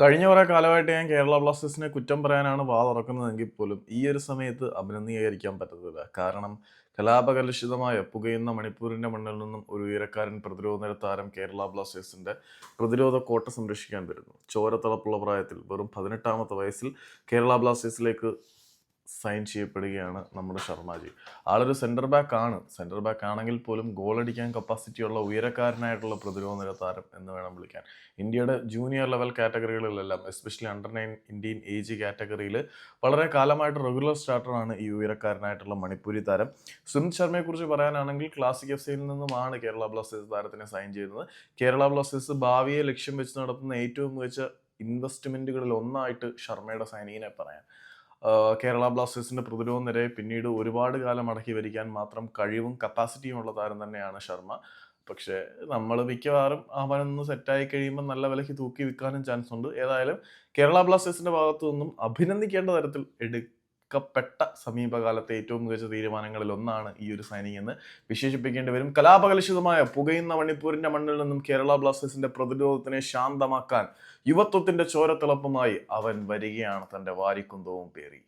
കഴിഞ്ഞ കുറേ കാലമായിട്ട് ഞാൻ കേരള ബ്ലാസ്റ്റേഴ്സിനെ കുറ്റം പറയാനാണ് വാ തുറക്കുന്നതെങ്കിൽ പോലും ഈ ഒരു സമയത്ത് അഭിനന്ദീകരിക്കാൻ പറ്റത്തില്ല. കാരണം കലാപകലുഷിതമായ പുകയുന്ന മണിപ്പൂരിന്റെ മണ്ണിൽ നിന്നും ഒരു ഉയരക്കാരൻ പ്രതിരോധ നിര താരം കേരള ബ്ലാസ്റ്റേഴ്സിന്റെ പ്രതിരോധ കോട്ട സംരക്ഷിക്കാൻ വരുന്നു. ചോരത്തളപ്പുള്ള പ്രായത്തിൽ വെറും പതിനെട്ടാമത്തെ വയസ്സിൽ കേരള ബ്ലാസ്റ്റേഴ്സിലേക്ക് സൈൻ ചെയ്യപ്പെടുകയാണ് നമ്മുടെ ശർമ്മാജി ആളൊരു സെന്റർ ബാക്ക് ആണ്. സെന്റർ ബാക്ക് ആണെങ്കിൽ പോലും ഗോൾ അടിക്കാൻ കപ്പാസിറ്റി ഉള്ള ഉയരക്കാരനായിട്ടുള്ള പ്രതിരോധ നിര താരം എന്ന് വേണം വിളിക്കാൻ. ഇന്ത്യയുടെ junior level കാറ്റഗറികളിലെല്ലാം especially under nine Indian age കാറ്റഗറിയിൽ വളരെ കാലമായിട്ട് റെഗുലർ സ്റ്റാർട്ടറാണ് ഈ ഉയരക്കാരനായിട്ടുള്ള മണിപ്പൂരി താരം. സുനിത് ശർമ്മയെക്കുറിച്ച് പറയാനാണെങ്കിൽ ക്ലാസിക് എഫ് സിയിൽ നിന്നുമാണ് കേരള ബ്ലാസ്റ്റേഴ്സ് താരത്തിനെ സൈൻ ചെയ്യുന്നത്. കേരള ബ്ലാസ്റ്റേഴ്സ് ഭാവിയെ ലക്ഷ്യം വെച്ച് നടത്തുന്ന ഏറ്റവും മികച്ച ഇൻവെസ്റ്റ്മെന്റുകളിൽ ഒന്നായിട്ട് ശർമ്മയുടെ സൈനിങ്ങിനെ പറയാം. കേരള ബ്ലാസ്റ്റേഴ്സിന്റെ പ്രതിരോധ നിരയെ പിന്നീട് ഒരുപാട് കാലം അടക്കി വരിക്കാൻ മാത്രം കഴിവും കപ്പാസിറ്റിയും ഉള്ള താരം തന്നെയാണ് ശർമ്മ. പക്ഷേ നമ്മൾ മിക്കവാറും അവനൊന്ന് സെറ്റായി കഴിയുമ്പോൾ നല്ല വിലയ്ക്ക് തൂക്കി വിൽക്കാനും ചാൻസ് ഉണ്ട്. ഏതായാലും കേരള ബ്ലാസ്റ്റേഴ്സിന്റെ ഭാഗത്തു നിന്നും അഭിനന്ദിക്കേണ്ട തരത്തിൽ എടുക്കപ്പെട്ട സമീപകാലത്തെ ഏറ്റവും മികച്ച തീരുമാനങ്ങളിൽ ഒന്നാണ് ഈ ഒരു സൈനിങ് എന്ന് വിശേഷിപ്പിക്കേണ്ടി വരും. കലാപകലുഷിതമായ പുകയുന്ന മണിപ്പൂരിന്റെ മണ്ണിൽ നിന്നും കേരള ബ്ലാസ്റ്റേഴ്സിന്റെ പ്രതിരോധത്തിനെ ശാന്തമാക്കാൻ യുവത്വത്തിന്റെ ചോരത്തിളപ്പുമായി അവൻ വരികയാണ് തന്റെ വാരിക്കുന്തവും പേറി.